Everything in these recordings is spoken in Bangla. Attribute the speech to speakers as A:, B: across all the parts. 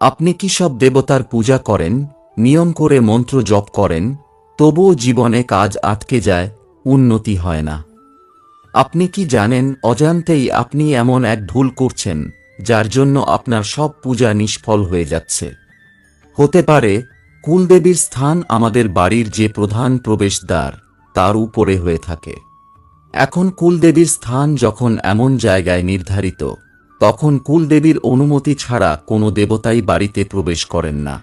A: আপনি কি সব দেবতার পূজা করেন, নিয়ম করে মন্ত্র জপ করেন, তবুও জীবনে কাজ আটকে যায়, উন্নতি হয় না। আপনি কি জানেন, অজান্তেই আপনি এমন এক ভুল করছেন, যার জন্য আপনার সব পূজা নিষ্ফল হয়ে যাচ্ছে। হতে পারে, কুলদেবীর স্থান আমাদের বাড়ির যে প্রধান প্রবেশদ্বার, তার উপরে হয়ে থাকে। এখন কুলদেবীর স্থান যখন এমন জায়গায় নির্ধারিত তখন কুলদেবীর অনুমতি ছাড়া কোনো দেবতাই বাড়িতে প্রবেশ করেন না।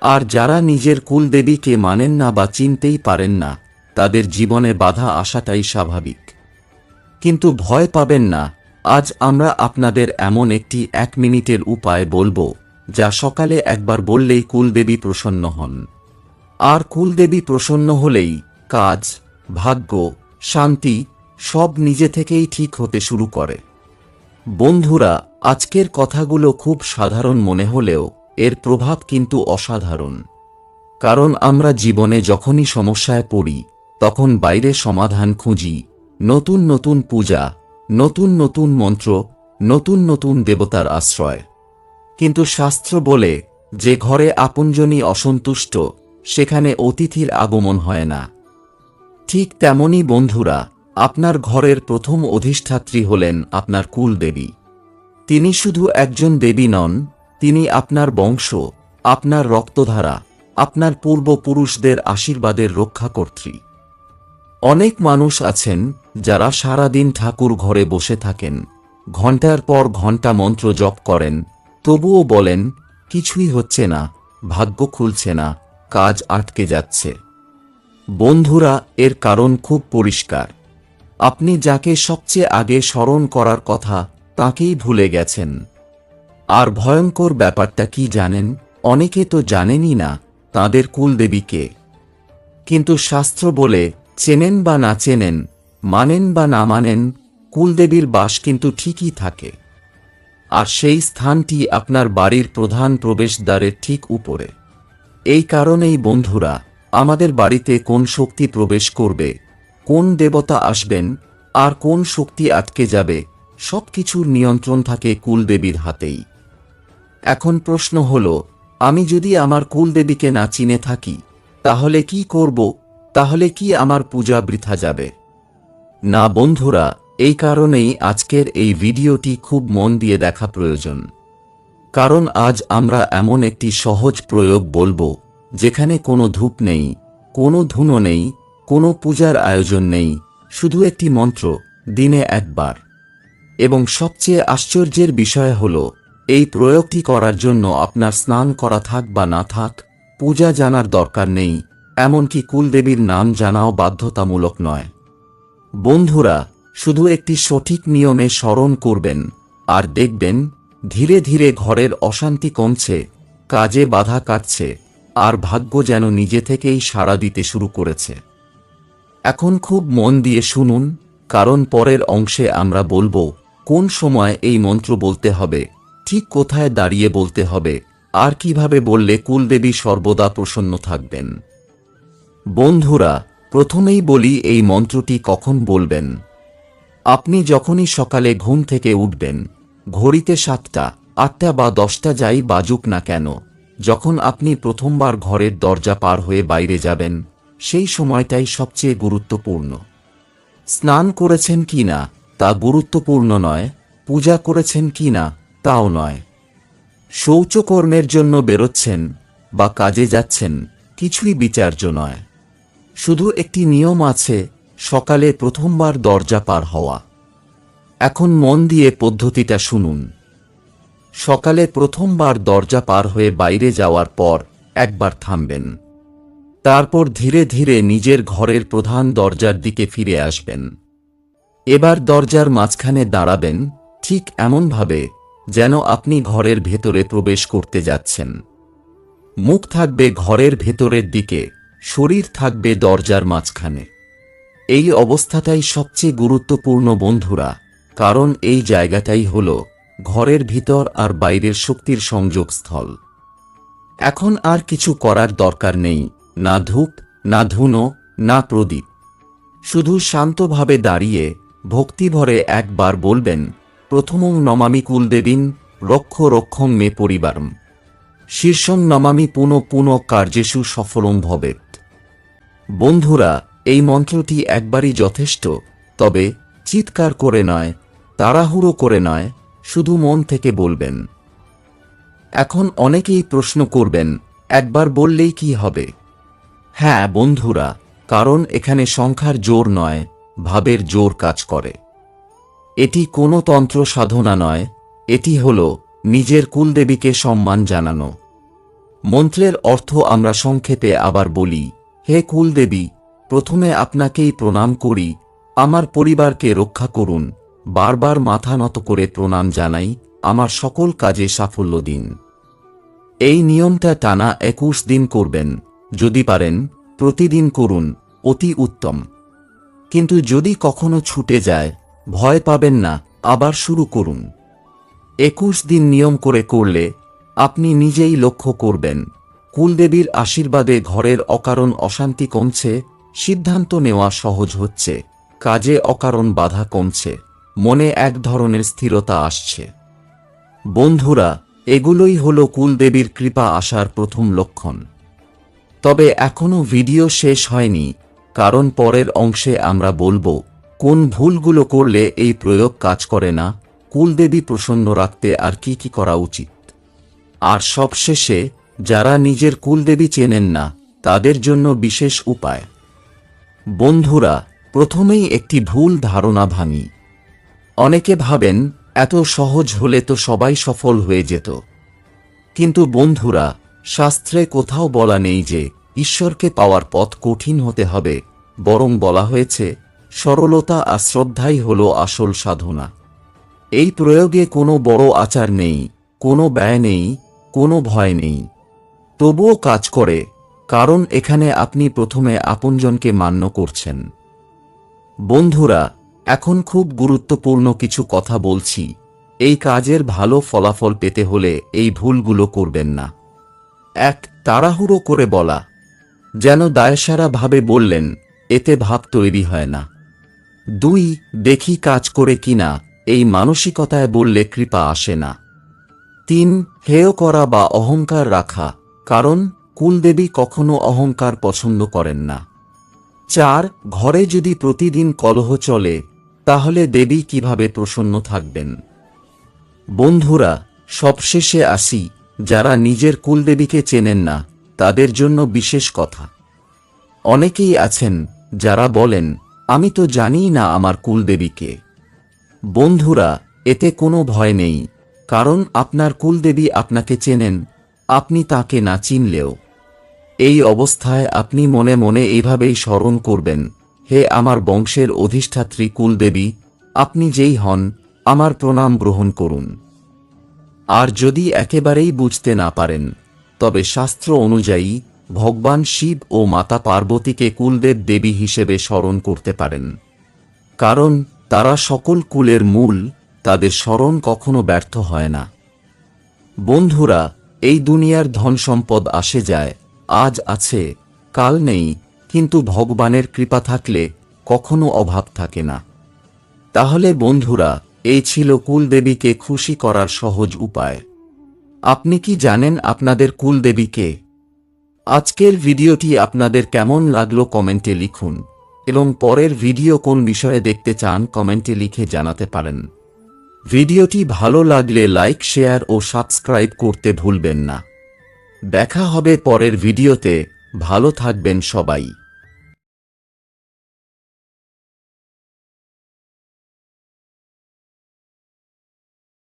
A: আর যারা নিজের কুলদেবীকে মানেন না বা চিনতেই পারেন না, তাদের জীবনে বাধা আসাটাই স্বাভাবিক। কিন্তু ভয় পাবেন না, আজ আমরা আপনাদের এমন একটি এক মিনিটের উপায় বলব, যা সকালে একবার বললেই কুলদেবী প্রসন্ন হন। আর কুলদেবী প্রসন্ন হলেই কাজ, ভাগ্য, শান্তি সব নিজে থেকেই ঠিক হতে শুরু করে। বন্ধুরা, আজকের কথাগুলো খুব সাধারণ মনে হলেও এর প্রভাব কিন্তু অসাধারণ। কারণ আমরা জীবনে যখনই সমস্যায় পড়ি, তখন বাইরে সমাধান খুঁজি, নতুন নতুন পূজা, নতুন নতুন মন্ত্র, নতুন নতুন দেবতার আশ্রয়। কিন্তু শাস্ত্র বলে, যে ঘরে আপনজনই অসন্তুষ্ট, সেখানে অতিথির আগমন হয় না। ঠিক তেমনি বন্ধুরা আপনার ঘরের প্রথম অধিষ্ঠাত্রী হলেন আপনার কুল দেবী। তিনি শুধু একজন দেবী নন, তিনি আপনার বংশ, আপনার রক্তধারা, আপনার পূর্বপুরুষদের আশীর্বাদের রক্ষাকর্ত্রী। অনেক মানুষ আছেন যারা সারাদিন ঠাকুর ঘরে বসে থাকেন ঘণ্টার পর ঘণ্টা মন্ত্র জপ করেন, তবুও বলেন, কিছুই হচ্ছে না, ভাগ্য খুলছে না, কাজ আটকে যাচ্ছে। বন্ধুরা, এর কারণ খুব পরিষ্কার। আপনি যাকে সবচেয়ে আগে স্মরণ করার কথা, তাকেই ভুলে গেছেন। আর ভয়ঙ্কর ব্যাপারটা কি জানেন? অনেকে তো জানেনই না তাঁদের কুলদেবীকে। কিন্তু শাস্ত্র বলে, চেনেন বা না চেনেন, মানেন বা না মানেন, কুলদেবীর বাস কিন্তু ঠিকই থাকে। আর সেই স্থানটি আপনার বাড়ির প্রধান প্রবেশদ্বারের ঠিক উপরে। এই কারণেই বন্ধুরা, আমাদের বাড়িতে কোন শক্তি প্রবেশ করবে? কোন দেবতা আসবেন, আর কোন শক্তি আটকে যাবে, সবকিছুর নিয়ন্ত্রণ থাকে কুলদেবীর হাতেই। এখন প্রশ্ন হল, আমি যদি আমার কুলদেবীকে না চিনে থাকি, তাহলে কি করব, তাহলে কি আমার পূজা বৃথা যাবে? না বন্ধুরা, এই কারণেই আজকের এই ভিডিওটি খুব মন দিয়ে দেখা প্রয়োজন। কারণ আজ আমরা এমন একটি সহজ প্রয়োগ বলব, যেখানে কোনো ধূপ নেই, কোনো ধুনো নেই কোনো পূজার আয়োজন নেই, শুধু একটি মন্ত্র, দিনে একবার। এবং সবচেয়ে আশ্চর্যের বিষয় হল, এই প্রয়োগটি করার জন্য আপনার স্নান করা থাক বা না থাক, পূজা জানার দরকার নেই, এমনকি কুলদেবীর নাম জানাও বাধ্যতামূলক নয়। বন্ধুরা, শুধু একটি সঠিক নিয়মে স্মরণ করবেন, আর দেখবেন, ধীরে ধীরে ঘরের অশান্তি কমছে, কাজে বাধা কাটছে, আর ভাগ্য যেন নিজে থেকেই সাড়া দিতে শুরু করেছে। এখন খুব মন দিয়ে শুনুন, কারণ পরের অংশে আমরা বলব, কোন সময় এই মন্ত্র বলতে হবে, ঠিক কোথায় দাঁড়িয়ে বলতে হবে, আর কীভাবে বললে কুলদেবী সর্বদা প্রসন্ন থাকবেন। বন্ধুরা, প্রথমেই বলি এই মন্ত্রটি কখন বলবেন। আপনি যখনই সকালে ঘুম থেকে উঠবেন, ঘড়িতে সাতটা, আটটা বা দশটা যাই বাজুক না কেন, যখন আপনি প্রথমবার ঘরের দরজা পার হয়ে বাইরে যাবেন সেই সময়টাই সবচেয়ে গুরুত্বপূর্ণ। স্নান করেছেন কি না, তা গুরুত্বপূর্ণ নয়, পূজা করেছেন কি না, তাও নয়। শৌচকর্মের জন্য বেরোচ্ছেন বা কাজে যাচ্ছেন কিছুই বিচার্য নয়। শুধু একটি নিয়ম আছে, সকালে প্রথমবার দরজা পার হওয়া। এখন মন দিয়ে পদ্ধতিটা শুনুন। সকালে প্রথমবার দরজা পার হয়ে বাইরে যাওয়ার পর একবার থামবেন। তারপর ধীরে ধীরে নিজের ঘরের প্রধান দরজার দিকে ফিরে আসবেন। এবার দরজার মাঝখানে দাঁড়াবেন, ঠিক এমনভাবে যেন আপনি ঘরের ভেতরে প্রবেশ করতে যাচ্ছেন। মুখ থাকবে ঘরের ভেতরের দিকে, শরীর থাকবে দরজার মাঝখানে। এই অবস্থাটাই সবচেয়ে গুরুত্বপূর্ণ বন্ধুরা, কারণ এই জায়গাটাই হল ঘরের ভিতর আর বাইরের শক্তির সংযোগস্থল। এখন আর কিছু করার দরকার নেই। না ধূপ, না ধুনো, না প্রদীপ। শুধু শান্তভাবে দাঁড়িয়ে ভক্তিভরে একবার বলবেন, প্রথমং নমামি কুলদেবীন, রক্ষ রক্ষং মে পরিবারম। শীর্ষং নমামি পুনঃ পুনঃ কার্যেষু সফলম ভবেত বন্ধুরা, এই মন্ত্রটি একবারই যথেষ্ট, তবে চিৎকার করে নয়, তাড়াহুড়ো করে নয়, শুধু মন থেকে বলবেন। এখন অনেকেই প্রশ্ন করবেন, একবার বললেই কি হবে? হ্যাঁ বন্ধুরা, কারণ এখানে সংখ্যার জোর নয়, ভাবের জোর কাজ করে। এটি কোনো তন্ত্র সাধনা নয়, এটি হল নিজের কুলদেবীকে সম্মান জানানো। মন্ত্রের অর্থ আমরা সংক্ষেপে আবার বলি, হে কুলদেবী, প্রথমে আপনাকেই প্রণাম করি, আমার পরিবারকে রক্ষা করুন, বারবার মাথা নত করে প্রণাম জানাই, আমার সকল কাজে সাফল্য দিন। এই নিয়মটা টানা একুশ দিন করবেন। যদি পারেন, প্রতিদিন করুন, অতি উত্তম। কিন্তু যদি কখনো ছুটে যায়, ভয় পাবেন না, আবার শুরু করুন। একুশ দিন নিয়ম করে করলে, আপনি নিজেই লক্ষ্য করবেন, কুলদেবীর আশীর্বাদে ঘরের অকারণ অশান্তি কমছে, সিদ্ধান্ত নেওয়া সহজ হচ্ছে, কাজে অকারণ বাধা কমছে, মনে এক ধরনের স্থিরতা আসছে। বন্ধুরা, এগুলোই হল কুলদেবীর কৃপা আসার প্রথম লক্ষণ। তবে এখনও ভিডিও শেষ হয়নি, কারণ পরের অংশে আমরা বলব, কোন ভুলগুলো করলে এই প্রয়োগ কাজ করে না, কুলদেবী প্রসন্ন রাখতে আর কি কি করা উচিত। আর সবশেষে, যারা নিজের কুলদেবী চেনেন না, তাদের জন্য বিশেষ উপায়। বন্ধুরা, প্রথমেই একটি ভুল ধারণা ভাঙি। অনেকে ভাবেন, এত সহজ হলে তো সবাই সফল হয়ে যেত। কিন্তু বন্ধুরা শাস্ত্রে কোথাও বলা নেই যে ঈশ্বরকে পাওয়ার পথ কঠিন হতে হবে, বরং বলা হয়েছে, সরলতা আর শ্রদ্ধাই হল আসল সাধনা। এই প্রয়োগে কোনো বড় আচার নেই, কোনো ব্যয় নেই, কোনো ভয় নেই। তবুও কাজ করে, কারণ এখানে আপনি প্রথমে আপনজনকে মান্য করছেন। বন্ধুরা, এখন খুব গুরুত্বপূর্ণ কিছু কথা বলছি। এই কাজের ভালো ফলাফল পেতে হলে এই ভুলগুলো করবেন না। এক তাড়াহুড়ো করে বলা, যেন দায়সারা ভাবে বললেন, এতে ভাব তৈরি হয় না। দুই, দেখি কাজ করে কিনা, এই মানসিকতায় বললে কৃপা আসে না। তিন, হেয় করা বা অহংকার রাখা, কারণ কুলদেবী কখনো অহংকার পছন্দ করেন না। চার, ঘরে যদি প্রতিদিন কলহ চলে, তাহলে দেবী কীভাবে প্রসন্ন থাকবেন? বন্ধুরা, সবশেষে আসি যারা নিজের কুলদেবীকে চেনেন না, তাদের জন্য বিশেষ কথা। অনেকেই আছেন যারা বলেন, আমি তো জানি না আমার কুলদেবীকে। বন্ধুরা, এতে কোনো ভয় নেই, কারণ আপনার কুলদেবী আপনাকে চেনেন, আপনি তাকে না চিনলেও। এই অবস্থায় আপনি মনে মনে এইভাবেই স্মরণ করবেন, হে আমার বংশের অধিষ্ঠাত্রী কুলদেবী, আপনি যেই হন, আমার প্রণাম গ্রহণ করুন। আর যদি একেবারেই বুঝতে না পারেন, তবে শাস্ত্র অনুযায়ী ভগবান শিব ও মাতা পার্বতীকে কুলদেব দেবী হিসেবে স্মরণ করতে পারেন। কারণ তারা সকল কুলের মূল, তাদের স্মরণ কখনো ব্যর্থ হয় না। বন্ধুরা, এই দুনিয়ার ধন সম্পদ আসে যায়, আজ আছে, কাল নেই, কিন্তু ভগবানের কৃপা থাকলে কখনো অভাব থাকে না। তাহলে বন্ধুরা এই ছিল কুলদেবীকে খুশি করার সহজ উপায়। আপনি কি জানেন আপনাদের কুলদেবীকে আজকের ভিডিওটি আপনাদের কেমন লাগল কমেন্টে লিখুন, এবং পরের ভিডিও কোন বিষয়ে দেখতে চান কমেন্টে লিখে জানাতে পারেন। ভিডিওটি ভালো লাগলে লাইক, শেয়ার ও সাবস্ক্রাইব করতে ভুলবেন না। দেখা হবে পরের ভিডিওতে। ভালো থাকবেন সবাই।